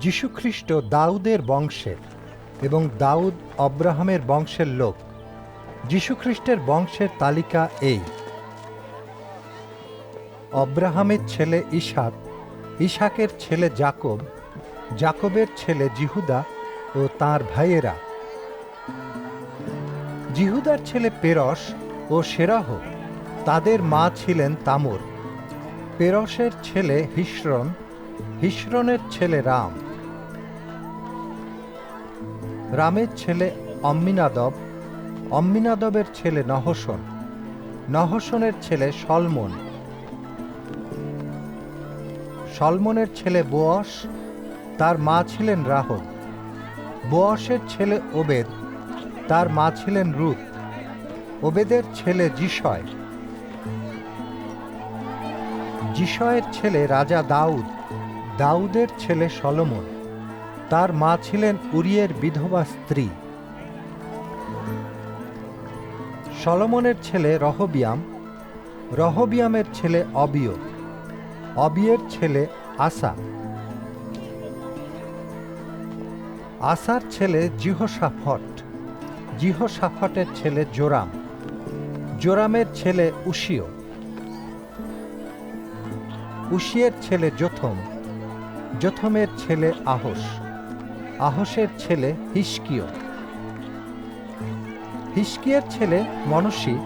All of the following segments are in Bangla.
যীশুখ্রিস্ট দাউদের বংশের এবং দাউদ অব্রাহামের বংশের লোক। যীশুখ্রিস্টের বংশের তালিকা এই। অব্রাহামের ছেলে ইসাক ইসাকের ছেলে জাকব, জাকবের ছেলে জিহুদা ও তার ভাইয়েরা। জিহুদার ছেলে পেরস ও সেরাহ, তাদের মা ছিলেন তামর। পেরসের ছেলে হিসরন হিসরনের ছেলে রাম। রামের ছেলে অম্মিনাদব অম্মিনাদবের ছেলে নহসন, নহসনের ছেলে সলমন। সলমনের ছেলে বোয়স, তার মা ছিলেন রাহব বোয়সের ছেলে ওবেদ, তার মা ছিলেন রুত। ওবেদের ছেলে জিসয় জিসয়ের ছেলে রাজা দাউদ, দাউদের ছেলে সলমন। তার মা ছিলেন উরিয়ের বিধবা স্ত্রী। সলমনের ছেলে রহবিয়াম, রহবিয়ামের ছেলে অবিয় অবিয়ের ছেলে আসা। আসার ছেলে জিহসাফট, জিহসাফটের ছেলে জোরাম, জোরামের ছেলে উশিয়। উশিয়ের ছেলে যোথম, যোথমের ছেলে আহস। আহসের ছেলে হিসকিয় হিসকিয়ের ছেলে মনসী,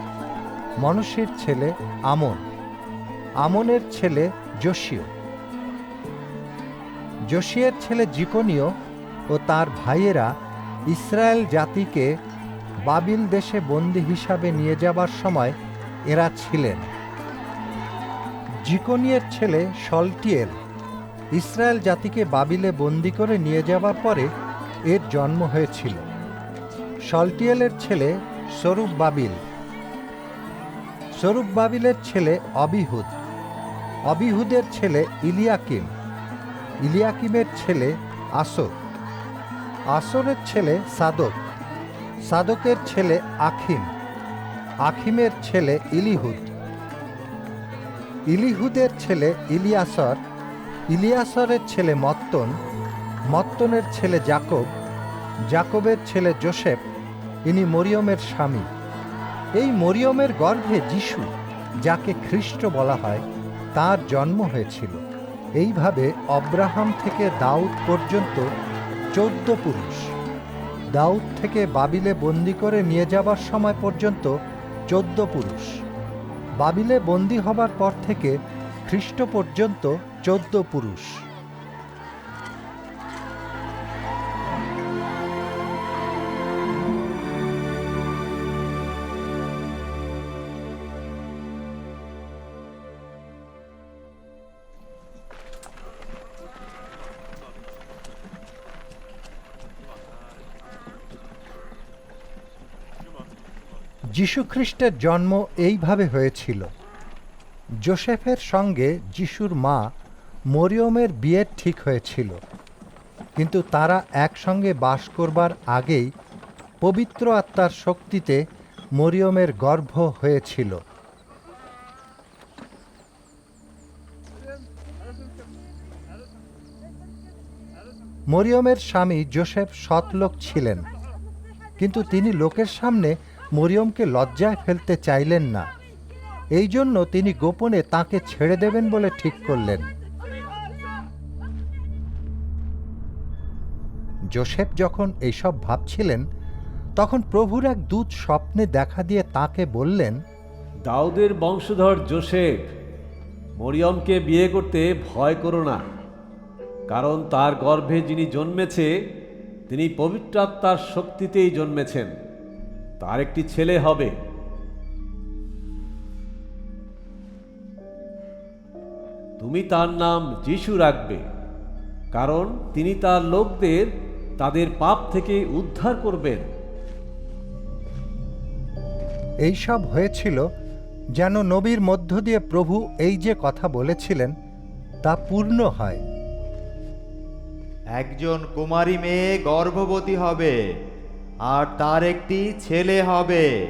মনসীর ছেলে আমন, আমনের ছেলে যোশীয় যোশিয়ের ছেলে জিকনীয় ও তার ভাইয়েরা ইসরায়েল জাতিকে বাবিল দেশে বন্দী হিসাবে নিয়ে যাবার সময় এরা ছিলেন। জিকনিয়ের ছেলে সলটিয়েল ইসরায়েল জাতিকে বাবিলে বন্দি করে নিয়ে যাওয়ার পরে এর জন্ম হয়েছিল। সলটিয়েলের ছেলে স্বরূপ বাবিল। স্বরূপ বাবিলের ছেলে অবিহুদ। অবিহুদের ছেলে ইলিয়াকিম। ইলিয়াকিমের ছেলে আসর। আসরের ছেলে সাদক। সাদকের ছেলে আখিম। আখিমের ছেলে ইলিহুদ। ইলিহুদের ছেলে ইলিয়াসর। ইলিয়াসরের ছেলে মত্তন, মত্তনের ছেলে জাকব, জাকবের ছেলে জোসেফ, ইনি মরিয়মের স্বামী। এই মরিয়মের গর্ভে যিশু, যাকে খ্রিস্ট বলা হয়, তার জন্ম হয়েছিল। এইভাবে অব্রাহাম থেকে দাউদ পর্যন্ত চোদ্দ পুরুষ। দাউদ থেকে বাবিলে বন্দি করে নিয়ে যাবার সময় পর্যন্ত চোদ্দ পুরুষ। বাবিলে বন্দি হবার পর থেকে খ্রিস্ট পর্যন্ত চোদ্দ পুরুষ। যীশুখ্রিস্টের জন্ম এইভাবে হয়েছিল। যোসেফের সঙ্গে যিশুর মা মরিয়মের বিয়ের ঠিক হয়েছিল, কিন্তু তারা একসঙ্গে বাস করবার আগেই পবিত্র আত্মার শক্তিতে মরিয়মের গর্ভ হয়েছিল। মরিয়মের স্বামী যোসেফ সৎলোক ছিলেন, কিন্তু তিনি লোকের সামনে মরিয়মকে লজ্জায় ফেলতে চাইলেন না। এই জন্য তিনি গোপনে তাকে ছেড়ে দেবেন বলে ঠিক করলেন। যোসেফ যখন এইসব ভাবছিলেন, তখন প্রভুর এক দূত স্বপ্নে দেখা দিয়ে তাকে বললেন, দাউদের বংশধর জোসেফ, মরিয়মকে বিয়ে করতে ভয় করো না। কারণ তার গর্ভে যিনি জন্মেছে, তিনি পবিত্র আত্মার শক্তিতেই জন্মেছেন। তার একটি ছেলে হবে। তুমি তার নাম যিশু রাখবে, কারণ তিনি তার লোকদের তাদের পাপ থেকে উদ্ধার করবেন। এইসব হয়েছিল যেন নবীর মধ্য দিয়ে প্রভু এই যে কথা বলেছিলেন তা পূর্ণ হয়। একজন কুমারী মেয়ে গর্ভবতী হবে আর তার একটি ছেলে হবে।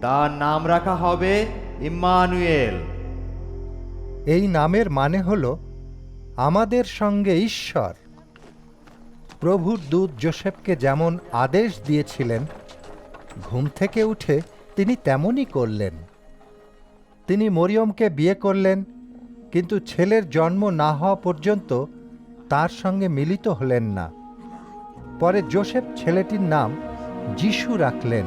তার নাম রাখা হবে ইম্মানুয়েল। এই নামের মানে হল আমাদের সঙ্গে ঈশ্বর। প্রভুর দূত জোসেফকে যেমন আদেশ দিয়েছিলেন, ঘুম থেকে উঠে তিনি তেমনই করলেন। তিনি মরিয়মকে বিয়ে করলেন, কিন্তু ছেলের জন্ম না হওয়া পর্যন্ত তার সঙ্গে মিলিত হলেন না। পরে জোসেফ ছেলেটির নাম যিশু রাখলেন।